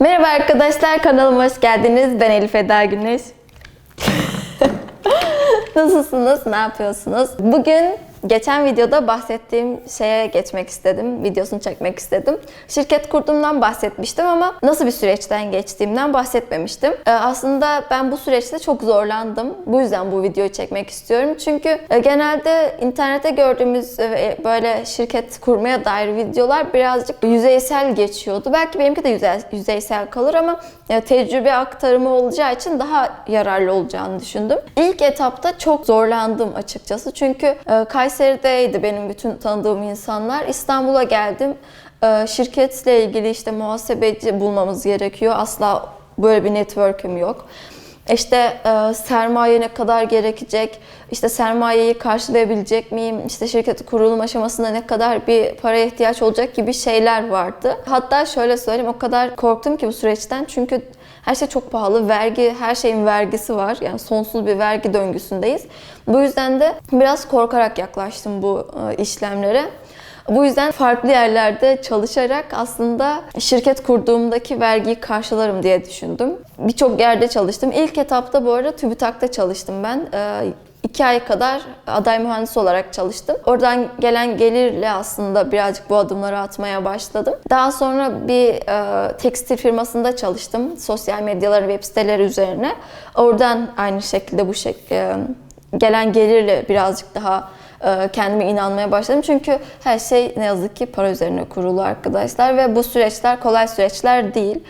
Merhaba arkadaşlar, kanalıma hoş geldiniz. Ben Elif Eda Güneş. Nasılsınız? Ne yapıyorsunuz? Bugün geçen videoda bahsettiğim şeye geçmek istedim. Videosunu çekmek istedim. Şirket kurduğumdan bahsetmiştim ama nasıl bir süreçten geçtiğimden bahsetmemiştim. Ee, aslında ben bu süreçte çok zorlandım. Bu yüzden bu videoyu çekmek istiyorum. Çünkü e, genelde internette gördüğümüz e, böyle şirket kurmaya dair videolar birazcık yüzeysel geçiyordu. Belki benimki de yüzey- yüzeysel kalır ama tecrübe aktarımı olacağı için daha yararlı olacağını düşündüm. İlk etapta çok zorlandım açıkçası. Çünkü e, Kayseri'deydi benim bütün tanıdığım insanlar. İstanbul'a geldim. E, Şirketle ilgili işte muhasebeci bulmamız gerekiyor. Asla böyle bir network'üm yok. İşte e, sermaye ne kadar gerekecek, işte sermayeyi karşılayabilecek miyim, işte şirketi kurulum aşamasında ne kadar bir paraya ihtiyaç olacak gibi şeyler vardı. Hatta şöyle söyleyeyim o kadar korktum ki bu süreçten çünkü her şey çok pahalı, vergi, her şeyin vergisi var. Yani sonsuz bir vergi döngüsündeyiz. Bu yüzden de biraz korkarak yaklaştım bu e, işlemlere. Bu yüzden farklı yerlerde çalışarak aslında şirket kurduğumdaki vergiyi karşılarım diye düşündüm. Birçok yerde çalıştım. İlk etapta bu arada TÜBİTAK'ta çalıştım ben. Ee, iki ay kadar aday mühendis olarak çalıştım. Oradan gelen gelirle aslında birazcık bu adımları atmaya başladım. Daha sonra bir e, tekstil firmasında çalıştım. Sosyal medyaları, web siteleri üzerine. Oradan aynı şekilde bu şekilde gelen gelirle birazcık daha kendime inanmaya başladım. Çünkü her şey ne yazık ki para üzerine kurulu arkadaşlar ve bu süreçler kolay süreçler değil.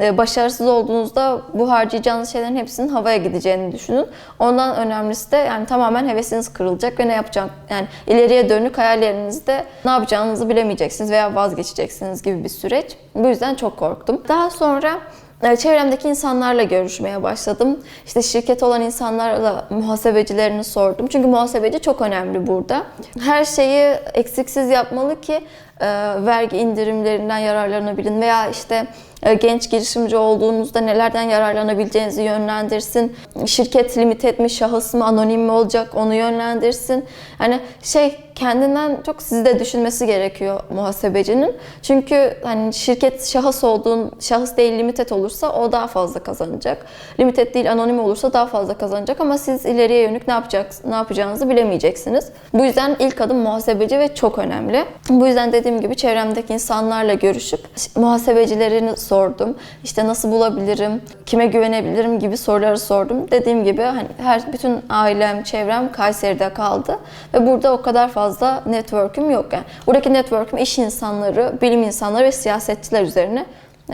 E, Başarısız olduğunuzda bu harcayacağınız şeylerin hepsinin havaya gideceğini düşünün. Ondan önemlisi de yani tamamen hevesiniz kırılacak ve ne yapacak yani ileriye dönük hayallerinizde ne yapacağınızı bilemeyeceksiniz veya vazgeçeceksiniz gibi bir süreç. Bu yüzden çok korktum. Daha sonra e, Çevremdeki insanlarla görüşmeye başladım. İşte şirket olan insanlarla muhasebecilerini sordum. Çünkü muhasebeci çok önemli burada. Her şeyi eksiksiz yapmalı ki e, vergi indirimlerinden yararlanabilin veya işte genç girişimci olduğunuzda nelerden yararlanabileceğinizi yönlendirsin. Şirket limit etmiş şahıs mı, anonim mi olacak onu yönlendirsin. Yani şey kendinden çok sizi de düşünmesi gerekiyor muhasebecinin. Çünkü hani şirket şahıs olduğun, şahıs değil limited olursa o daha fazla kazanacak. Limited değil anonim olursa daha fazla kazanacak ama siz ileriye yönük ne yapacak, ne yapacağınızı bilemeyeceksiniz. Bu yüzden ilk adım muhasebeci ve çok önemli. Bu yüzden dediğim gibi çevremdeki insanlarla görüşüp muhasebecilerini sordum. İşte nasıl bulabilirim, kime güvenebilirim gibi soruları sordum. Dediğim gibi hani her bütün ailem, çevrem Kayseri'de kaldı ve burada o kadar fazla network'üm yok yani. Buradaki network'üm iş insanları, bilim insanları ve siyasetçiler üzerine.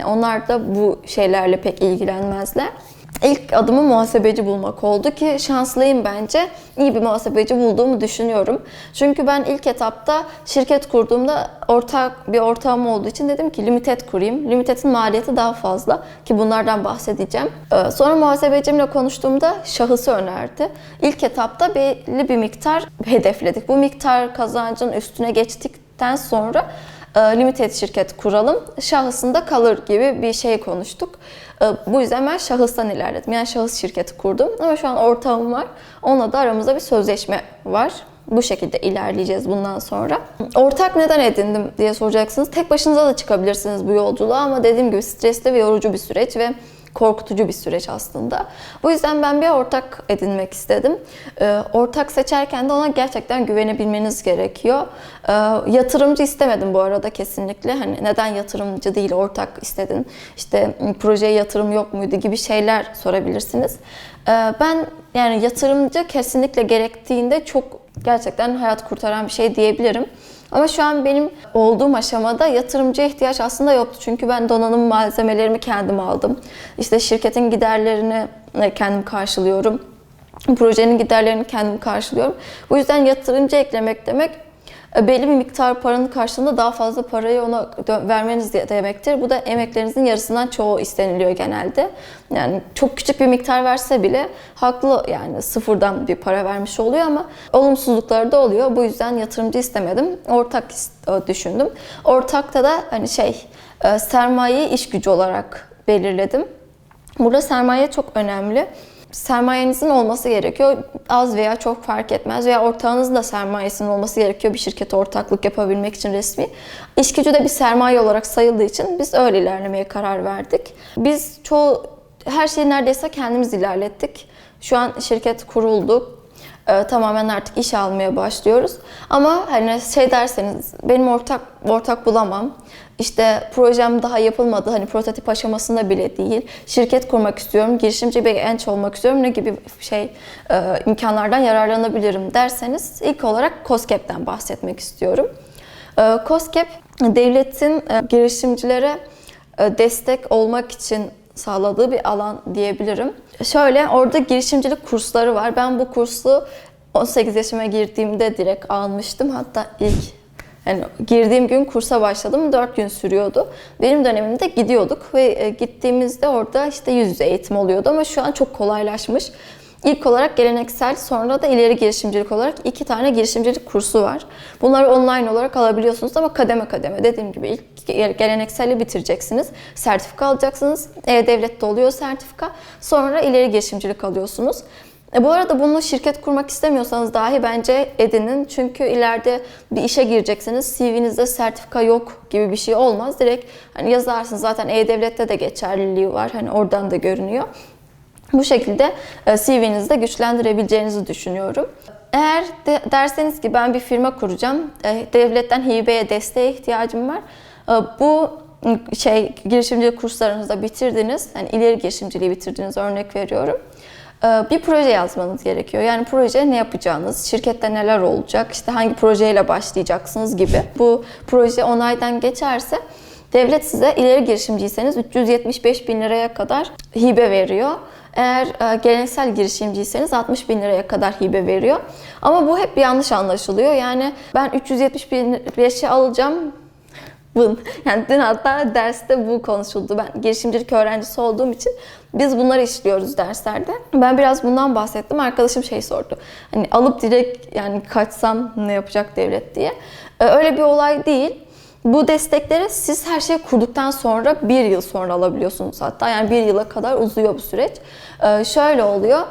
Onlar da bu şeylerle pek ilgilenmezler. İlk adımı muhasebeci bulmak oldu ki şanslıyım bence. İyi bir muhasebeci bulduğumu düşünüyorum. Çünkü ben ilk etapta şirket kurduğumda ortak bir ortağım olduğu için dedim ki limited kurayım. Limited'in maliyeti daha fazla ki bunlardan bahsedeceğim. Ee, Sonra muhasebecimle konuştuğumda şahısı önerdi. İlk etapta belli bir miktar hedefledik. Bu miktar kazancın üstüne geçtikten sonra limited şirket kuralım, şahısında kalır gibi bir şey konuştuk. E, Bu yüzden ben şahıstan ilerledim. Yani şahıs şirketi kurdum ama şu an ortağım var. Onunla da aramızda bir sözleşme var. Bu şekilde ilerleyeceğiz bundan sonra. Ortak neden edindim diye soracaksınız. Tek başınıza da çıkabilirsiniz bu yolculuğa ama dediğim gibi stresli ve yorucu bir süreç ve korkutucu bir süreç aslında. Bu yüzden ben bir ortak edinmek istedim. Ee, ortak seçerken de ona gerçekten güvenebilmeniz gerekiyor. Ee, yatırımcı istemedim bu arada kesinlikle. Hani neden yatırımcı değil ortak istedin? İşte projeye yatırım yok muydu gibi şeyler sorabilirsiniz. Ee, ben yani yatırımcı kesinlikle gerektiğinde çok gerçekten hayat kurtaran bir şey diyebilirim. Ama şu an benim olduğum aşamada yatırımcıya ihtiyaç aslında yoktu. Çünkü ben donanım malzemelerimi kendim aldım. İşte şirketin giderlerini e, kendim karşılıyorum. Projenin giderlerini kendim karşılıyorum. Bu yüzden yatırımcı eklemek demek belli bir miktar paranın karşılığında daha fazla parayı ona vermeniz de- demektir. Bu da emeklerinizin yarısından çoğu isteniliyor genelde. Yani çok küçük bir miktar verse bile haklı yani sıfırdan bir para vermiş oluyor ama olumsuzlukları da oluyor. Bu yüzden yatırımcı istemedim. Ortak e, düşündüm. Ortakta da hani şey e, sermayeyi iş gücü olarak belirledim. Burada sermaye çok önemli. Sermayenizin olması gerekiyor. Az veya çok fark etmez veya ortağınızın da sermayesinin olması gerekiyor bir şirkete ortaklık yapabilmek için resmi. İş gücü de bir sermaye olarak sayıldığı için biz öyle ilerlemeye karar verdik. Biz çoğu her şeyi neredeyse kendimiz ilerlettik. Şu an şirket kuruldu. Ee, tamamen artık iş almaya başlıyoruz. Ama hani şey derseniz benim ortak ortak bulamam. İşte projem daha yapılmadı. Hani prototip aşamasında bile değil. Şirket kurmak istiyorum. Girişimci bir genç olmak istiyorum. Ne gibi şey e, imkanlardan yararlanabilirim derseniz ilk olarak COSGAP'ten bahsetmek istiyorum. E, COSGAP devletin e, girişimcilere e, destek olmak için sağladığı bir alan diyebilirim. Şöyle orada girişimcilik kursları var. Ben bu kursu 18 yaşıma girdiğimde direkt almıştım. Hatta ilk yani girdiğim gün kursa başladım. 4 gün sürüyordu. Benim dönemimde gidiyorduk ve e, gittiğimizde orada işte yüz yüze eğitim oluyordu ama şu an çok kolaylaşmış. İlk olarak geleneksel sonra da ileri girişimcilik olarak iki tane girişimcilik kursu var. Bunları online olarak alabiliyorsunuz ama kademe kademe dediğim gibi ilk gelenekseli bitireceksiniz. Sertifika alacaksınız. E-Devlet'te oluyor sertifika. Sonra ileri girişimcilik alıyorsunuz. E bu arada bunu şirket kurmak istemiyorsanız dahi bence edinin. Çünkü ileride bir işe gireceksiniz. CV'nizde sertifika yok gibi bir şey olmaz. Direkt hani yazarsınız. Zaten E-Devlet'te de geçerliliği var. Hani oradan da görünüyor. Bu şekilde e, CV'nizde güçlendirebileceğinizi düşünüyorum. Eğer de derseniz ki ben bir firma kuracağım, e, devletten hibeye desteğe ihtiyacım var. E, Bu şey girişimcilik kurslarınızda bitirdiniz, yani ileri girişimciliği bitirdiniz örnek veriyorum. Bir proje yazmanız gerekiyor. Yani proje ne yapacağınız, şirkette neler olacak, işte hangi projeyle başlayacaksınız gibi. Bu proje onaydan geçerse devlet size ileri girişimciyseniz 375 bin liraya kadar hibe veriyor. Eğer e, geleneksel girişimciyseniz 60 bin liraya kadar hibe veriyor. Ama bu hep yanlış anlaşılıyor. Yani ben 370 bin 375'i alacağım. Bun. Yani dün hatta derste bu konuşuldu. Ben girişimcilik öğrencisi olduğum için biz bunları işliyoruz derslerde. Ben biraz bundan bahsettim. Arkadaşım şey sordu. Hani alıp direkt yani kaçsam ne yapacak devlet diye. E, Öyle bir olay değil. Bu destekleri siz her şeyi kurduktan sonra bir yıl sonra alabiliyorsunuz hatta. Yani bir yıla kadar uzuyor bu süreç. Ee, şöyle oluyor.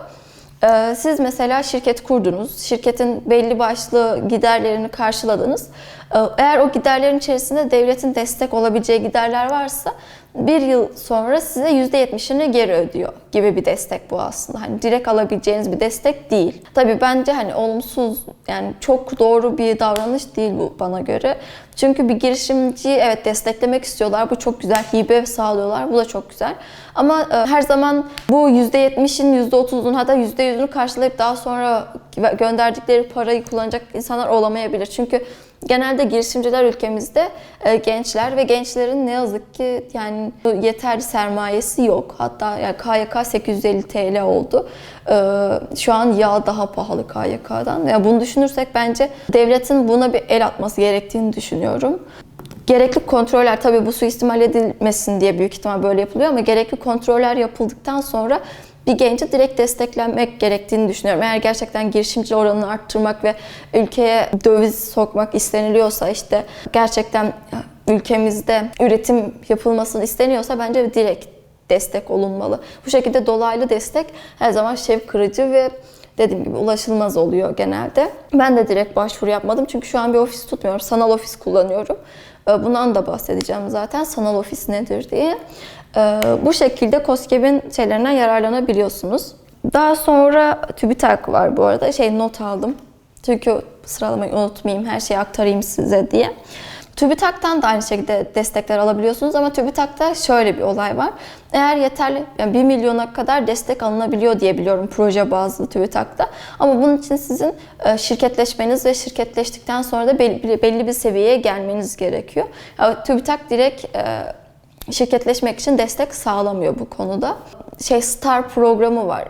Ee, siz mesela şirket kurdunuz. Şirketin belli başlı giderlerini karşıladınız. Ee, eğer o giderlerin içerisinde devletin destek olabileceği giderler varsa bir yıl sonra size %70'ini geri ödüyor gibi bir destek bu aslında. Hani direkt alabileceğiniz bir destek değil. Tabii bence hani olumsuz yani çok doğru bir davranış değil bu bana göre. Çünkü bir girişimciyi evet desteklemek istiyorlar. Bu çok güzel. Hibe sağlıyorlar. Bu da çok güzel. Ama e, her zaman bu %70'in %30'un hatta %100'ünü karşılayıp daha sonra gönderdikleri parayı kullanacak insanlar olamayabilir. Çünkü Genelde girişimciler ülkemizde e, gençler ve gençlerin ne yazık ki yani yeterli sermayesi yok. Hatta yani KYK 850 TL oldu. E, şu an yağ daha pahalı KYK'dan. Yani bunu düşünürsek bence devletin buna bir el atması gerektiğini düşünüyorum. Gerekli kontroller tabii bu suistimal edilmesin diye büyük ihtimal böyle yapılıyor ama gerekli kontroller yapıldıktan sonra bir genci direkt desteklenmek gerektiğini düşünüyorum. Eğer gerçekten girişimci oranını arttırmak ve ülkeye döviz sokmak isteniliyorsa işte gerçekten ülkemizde üretim yapılmasını isteniyorsa bence direkt destek olunmalı. Bu şekilde dolaylı destek her zaman şev kırıcı ve dediğim gibi ulaşılmaz oluyor genelde. Ben de direkt başvuru yapmadım çünkü şu an bir ofis tutmuyorum. Sanal ofis kullanıyorum. Bundan da bahsedeceğim zaten. Sanal ofis nedir diye. Bu şekilde COSGAP'in şeylerinden yararlanabiliyorsunuz. Daha sonra TÜBİTAK var bu arada. Şey not aldım. Çünkü sıralamayı unutmayayım, her şeyi aktarayım size diye. TÜBİTAK'tan da aynı şekilde destekler alabiliyorsunuz ama TÜBİTAK'ta şöyle bir olay var. Eğer yeterli, yani 1 milyona kadar destek alınabiliyor diye biliyorum proje bazlı TÜBİTAK'ta. Ama bunun için sizin şirketleşmeniz ve şirketleştikten sonra da belli bir seviyeye gelmeniz gerekiyor. Yani TÜBİTAK direkt şirketleşmek için destek sağlamıyor bu konuda. Şey Star programı var.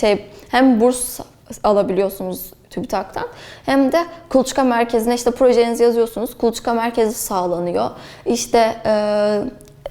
Şey hem burs alabiliyorsunuz TÜBİTAK'tan hem de kuluçka merkezine işte projenizi yazıyorsunuz. Kuluçka merkezi sağlanıyor. İşte e,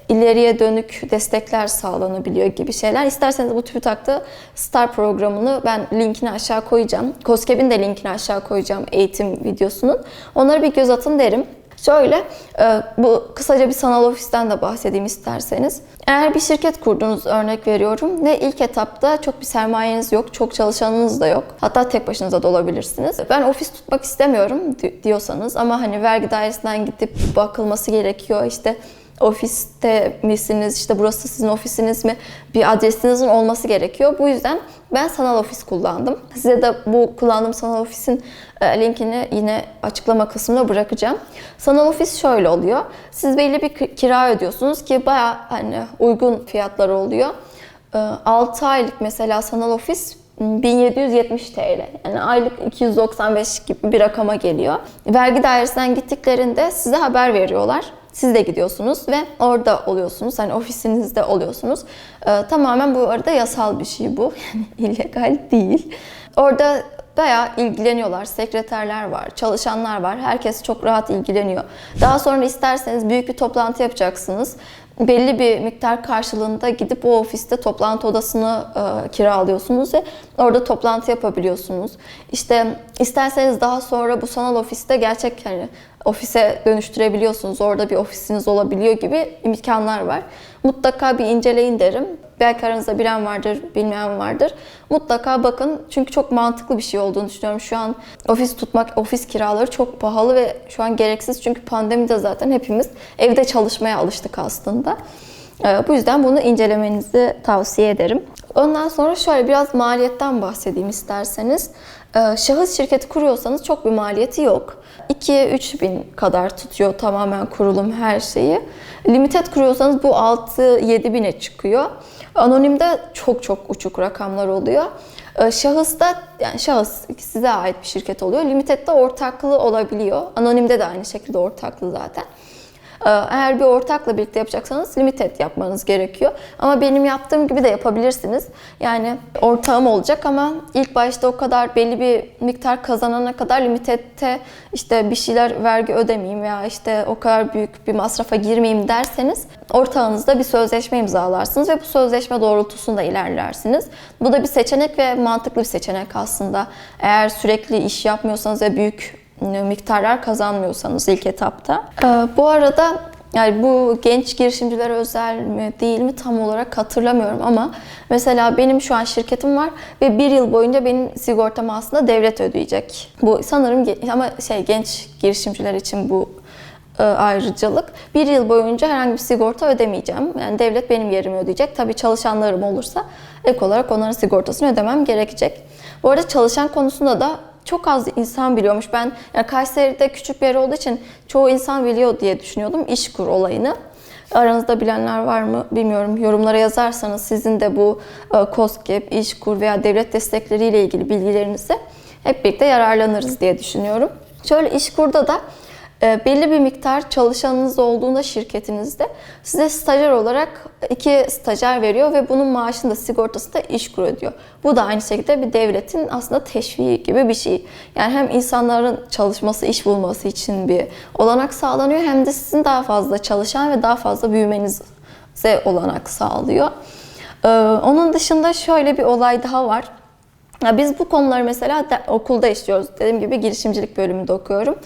ileriye dönük destekler sağlanabiliyor gibi şeyler. İsterseniz bu TÜBİTAK'ta Star programını ben linkini aşağı koyacağım. COSGAP'in de linkini aşağı koyacağım eğitim videosunun. Onlara bir göz atın derim. Şöyle, e, bu kısaca bir sanal ofisten de bahsedeyim isterseniz. Eğer bir şirket kurdunuz örnek veriyorum ve ilk etapta çok bir sermayeniz yok, çok çalışanınız da yok. Hatta tek başınıza da olabilirsiniz. Ben ofis tutmak istemiyorum di- diyorsanız ama hani vergi dairesinden gidip bakılması gerekiyor. İşte ofiste misiniz, işte burası sizin ofisiniz mi, bir adresinizin olması gerekiyor. Bu yüzden ben sanal ofis kullandım. Size de bu kullandığım sanal ofisin e, linkini yine açıklama kısmına bırakacağım. Sanal ofis şöyle oluyor. Siz belli bir ki- kira ödüyorsunuz ki baya hani uygun fiyatları oluyor. 6 aylık mesela sanal ofis 1770 TL. Yani aylık 295 gibi bir rakama geliyor. Vergi dairesinden gittiklerinde size haber veriyorlar. Siz de gidiyorsunuz ve orada oluyorsunuz. Hani ofisinizde oluyorsunuz. Ee, tamamen bu arada yasal bir şey bu. Yani illegal değil. Orada bayağı ilgileniyorlar. Sekreterler var, çalışanlar var. Herkes çok rahat ilgileniyor. Daha sonra isterseniz büyük bir toplantı yapacaksınız. Belli bir miktar karşılığında gidip o ofiste toplantı odasını e, kiralıyorsunuz ve orada toplantı yapabiliyorsunuz. İşte isterseniz daha sonra bu sanal ofiste gerçek hani ofise dönüştürebiliyorsunuz. Orada bir ofisiniz olabiliyor gibi imkanlar var. Mutlaka bir inceleyin derim. Belki aranızda bilen vardır, bilmeyen vardır. Mutlaka bakın çünkü çok mantıklı bir şey olduğunu düşünüyorum. Şu an ofis tutmak, ofis kiraları çok pahalı ve şu an gereksiz. Çünkü pandemide zaten hepimiz evde çalışmaya alıştık aslında. Ee, Bu yüzden bunu incelemenizi tavsiye ederim. Ondan sonra şöyle biraz maliyetten bahsedeyim isterseniz. Ee, Şahıs şirketi kuruyorsanız çok bir maliyeti yok. 2-3 bin kadar tutuyor tamamen kurulum her şeyi. Limited kuruyorsanız bu 6-7 bine çıkıyor. Anonimde çok çok uçuk rakamlar oluyor. Ee, Şahısta yani şahıs size ait bir şirket oluyor. Limited'de ortaklığı olabiliyor. Anonimde de aynı şekilde ortaklı zaten. Ee, Eğer bir ortakla birlikte yapacaksanız limited yapmanız gerekiyor. Ama benim yaptığım gibi de yapabilirsiniz. Yani ortağım olacak ama ilk başta o kadar belli bir miktar kazanana kadar limited'te işte bir şeyler vergi ödemeyeyim veya işte o kadar büyük bir masrafa girmeyeyim derseniz ortağınızla bir sözleşme imzalarsınız ve bu sözleşme doğrultusunda ilerlersiniz. Bu da bir seçenek ve mantıklı bir seçenek aslında. Eğer sürekli iş yapmıyorsanız ve büyük miktarlar kazanmıyorsanız ilk etapta. Ee, bu arada yani bu genç girişimcilere özel mi değil mi tam olarak hatırlamıyorum ama mesela benim şu an şirketim var ve bir yıl boyunca benim sigortamı aslında devlet ödeyecek. Bu sanırım ama şey genç girişimciler için bu e, ayrıcalık. Bir yıl boyunca herhangi bir sigorta ödemeyeceğim. Yani devlet benim yerimi ödeyecek. Tabii çalışanlarım olursa ek olarak onların sigortasını ödemem gerekecek. Bu arada çalışan konusunda da çok az insan biliyormuş. Ben yani Kayseri'de küçük bir yer olduğu için çoğu insan biliyor diye düşünüyordum İşkur olayını. Aranızda bilenler var mı bilmiyorum. Yorumlara yazarsanız sizin de bu e, KOSGEB, İşkur veya devlet destekleriyle ilgili bilgilerinizi hep birlikte yararlanırız diye düşünüyorum. Şöyle İşkur'da da e, belli bir miktar çalışanınız olduğunda şirketinizde size stajyer olarak iki stajyer veriyor ve bunun maaşını da sigortasını da İşkur ödüyor. Bu da aynı şekilde bir devletin aslında teşviği gibi bir şey. Yani hem insanların çalışması, iş bulması için bir olanak sağlanıyor hem de sizin daha fazla çalışan ve daha fazla büyümenize olanak sağlıyor. Ee, Onun dışında şöyle bir olay daha var. Biz bu konuları mesela okulda işliyoruz. Dediğim gibi girişimcilik bölümünde okuyorum.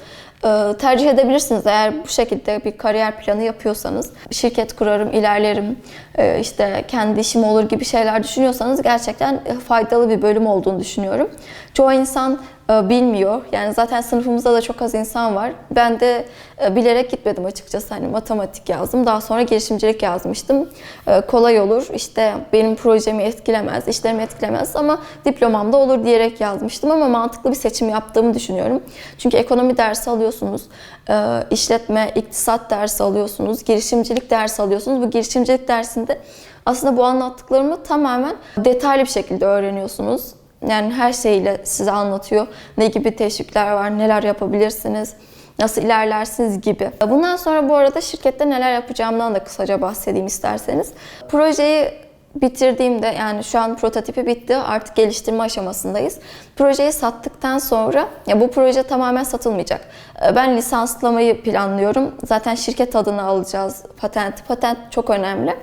Ee, tercih edebilirsiniz eğer bu şekilde bir kariyer planı yapıyorsanız. Şirket kurarım, ilerlerim, e, işte kendi işim olur gibi şeyler düşünüyorsanız gerçekten faydalı bir bölüm olduğunu düşünüyorum. Çoğu insan bilmiyor. Yani zaten sınıfımızda da çok az insan var. Ben de e, bilerek gitmedim açıkçası. Hani matematik yazdım. Daha sonra girişimcilik yazmıştım. E, Kolay olur. İşte benim projemi etkilemez, işlerimi etkilemez ama diplomam da olur diyerek yazmıştım ama mantıklı bir seçim yaptığımı düşünüyorum. Çünkü ekonomi dersi alıyorsunuz, e, işletme, iktisat dersi alıyorsunuz, girişimcilik dersi alıyorsunuz. Bu girişimcilik dersinde aslında bu anlattıklarımı tamamen detaylı bir şekilde öğreniyorsunuz. Yani her şeyle size anlatıyor. Ne gibi teşvikler var, neler yapabilirsiniz, nasıl ilerlersiniz gibi. Bundan sonra bu arada şirkette neler yapacağımdan da kısaca bahsedeyim isterseniz. Projeyi bitirdiğimde yani şu an prototipi bitti artık geliştirme aşamasındayız. Projeyi sattıktan sonra ya bu proje tamamen satılmayacak. Ee, Ben lisanslamayı planlıyorum. Zaten şirket adını alacağız patent. Patent çok önemli.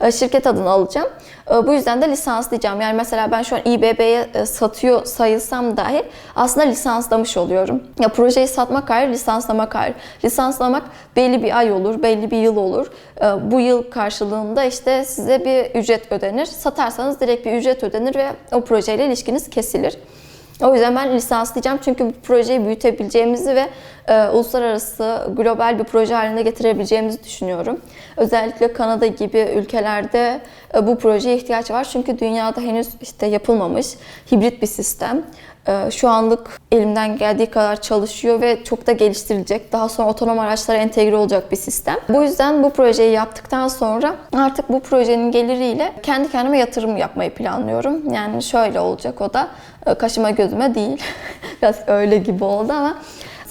Ee, Şirket adını alacağım. Ee, Bu yüzden de lisanslayacağım. Yani mesela ben şu an İBB'ye e, satıyor sayılsam dahi aslında lisanslamış oluyorum. Ya projeyi satmak ayrı, lisanslamak ayrı. Lisanslamak belli bir ay olur, belli bir yıl olur. Bu yıl karşılığında işte size bir ücret ödenir. Satarsanız direkt bir ücret ödenir ve o projeyle ilişkiniz kesilir. O yüzden ben lisanslayacağım çünkü bu projeyi büyütebileceğimizi ve e, uluslararası global bir proje haline getirebileceğimizi düşünüyorum. Özellikle Kanada gibi ülkelerde e, bu projeye ihtiyaç var çünkü dünyada henüz işte yapılmamış hibrit bir sistem. E, şu anlık elimden geldiği kadar çalışıyor ve çok da geliştirilecek. Daha sonra otonom araçlara entegre olacak bir sistem. Bu yüzden bu projeyi yaptıktan sonra artık bu projenin geliriyle kendi kendime yatırım yapmayı planlıyorum. Yani şöyle olacak o da kaşıma gözüme değil. Biraz öyle gibi oldu ama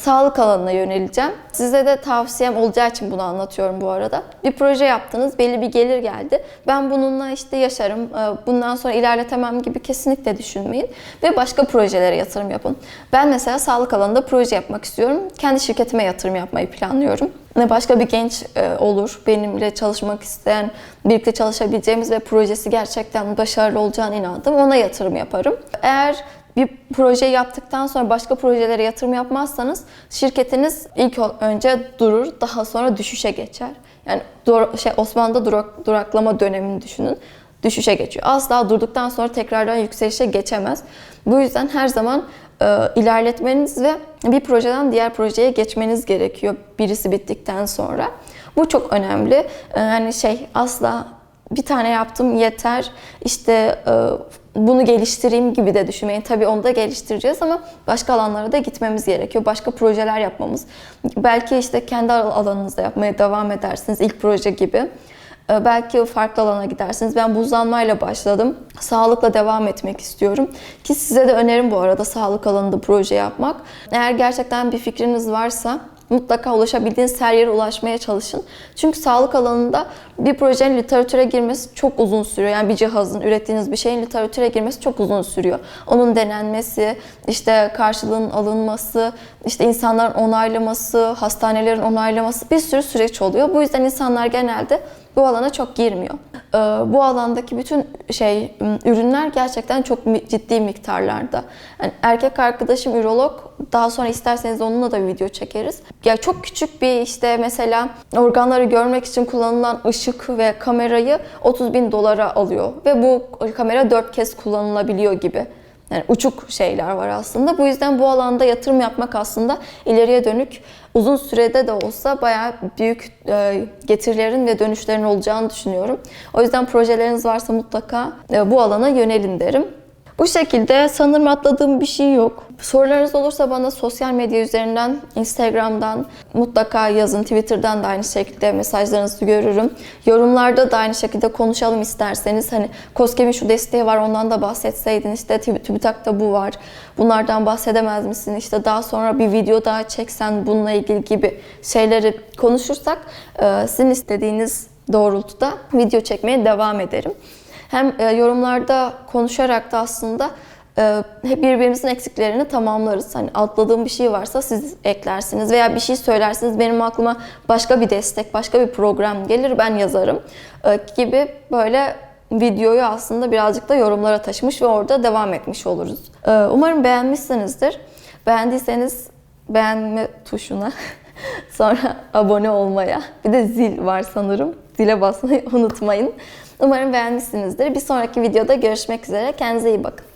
sağlık alanına yöneleceğim. Size de tavsiyem olacağı için bunu anlatıyorum bu arada. Bir proje yaptınız, belli bir gelir geldi. Ben bununla işte yaşarım, e, bundan sonra ilerletemem gibi kesinlikle düşünmeyin. Ve başka projelere yatırım yapın. Ben mesela sağlık alanında proje yapmak istiyorum. Kendi şirketime yatırım yapmayı planlıyorum. Ne başka bir genç e, olur, benimle çalışmak isteyen, birlikte çalışabileceğimiz ve projesi gerçekten başarılı olacağına inandım. Ona yatırım yaparım. Eğer bir proje yaptıktan sonra başka projelere yatırım yapmazsanız şirketiniz ilk önce durur, daha sonra düşüşe geçer. Yani dur, şey Osmanlı'da durak, duraklama dönemini düşünün. Düşüşe geçiyor. Asla durduktan sonra tekrardan yükselişe geçemez. Bu yüzden her zaman ilerletmeniz ve bir projeden diğer projeye geçmeniz gerekiyor birisi bittikten sonra. Bu çok önemli. E, yani şey asla bir tane yaptım yeter işte e, bunu geliştireyim gibi de düşünmeyin. Tabii onu da geliştireceğiz ama başka alanlara da gitmemiz gerekiyor. Başka projeler yapmamız. Belki işte kendi alanınızda yapmaya devam edersiniz ilk proje gibi. E, Belki farklı alana gidersiniz. Ben buzlanmayla başladım. Sağlıkla devam etmek istiyorum. Ki size de önerim bu arada sağlık alanında proje yapmak. Eğer gerçekten bir fikriniz varsa mutlaka ulaşabildiğiniz her yere ulaşmaya çalışın. Çünkü sağlık alanında bir projenin literatüre girmesi çok uzun sürüyor. Yani bir cihazın, ürettiğiniz bir şeyin literatüre girmesi çok uzun sürüyor. Onun denenmesi, işte karşılığının alınması, işte insanların onaylaması, hastanelerin onaylaması bir sürü süreç oluyor. Bu yüzden insanlar genelde bu alana çok girmiyor. Ee, Bu alandaki bütün şey ürünler gerçekten çok ciddi miktarlarda. Yani erkek arkadaşım ürolog. Daha sonra isterseniz onunla da video çekeriz. Ya çok küçük bir işte mesela organları görmek için kullanılan ışık ve kamerayı 30 bin dolara alıyor. Ve bu kamera 4 kez kullanılabiliyor gibi. Yani uçuk şeyler var aslında. Bu yüzden bu alanda yatırım yapmak aslında ileriye dönük uzun sürede de olsa bayağı büyük e, getirilerin ve dönüşlerin olacağını düşünüyorum. O yüzden projeleriniz varsa mutlaka e, bu alana yönelin derim. Bu şekilde sanırım atladığım bir şey yok. Sorularınız olursa bana sosyal medya üzerinden, Instagram'dan mutlaka yazın. Twitter'dan da aynı şekilde mesajlarınızı görürüm. Yorumlarda da aynı şekilde konuşalım isterseniz. Hani COSGAP'in şu desteği var ondan da bahsetseydin. İşte Tü- TÜBİTAK'ta bu var. Bunlardan bahsedemez misin? İşte daha sonra bir video daha çeksen bununla ilgili gibi şeyleri konuşursak sizin istediğiniz doğrultuda video çekmeye devam ederim. Hem e, yorumlarda konuşarak da aslında e, birbirimizin eksiklerini tamamlarız. Hani atladığım bir şey varsa siz eklersiniz veya bir şey söylersiniz. Benim aklıma başka bir destek, başka bir program gelir ben yazarım e, gibi böyle videoyu aslında birazcık da yorumlara taşımış ve orada devam etmiş oluruz. Umarım beğenmişsinizdir. Beğendiyseniz beğenme tuşuna sonra abone olmaya bir de zil var sanırım. Zile basmayı unutmayın. Umarım beğenmişsinizdir. Bir sonraki videoda görüşmek üzere. Kendinize iyi bakın.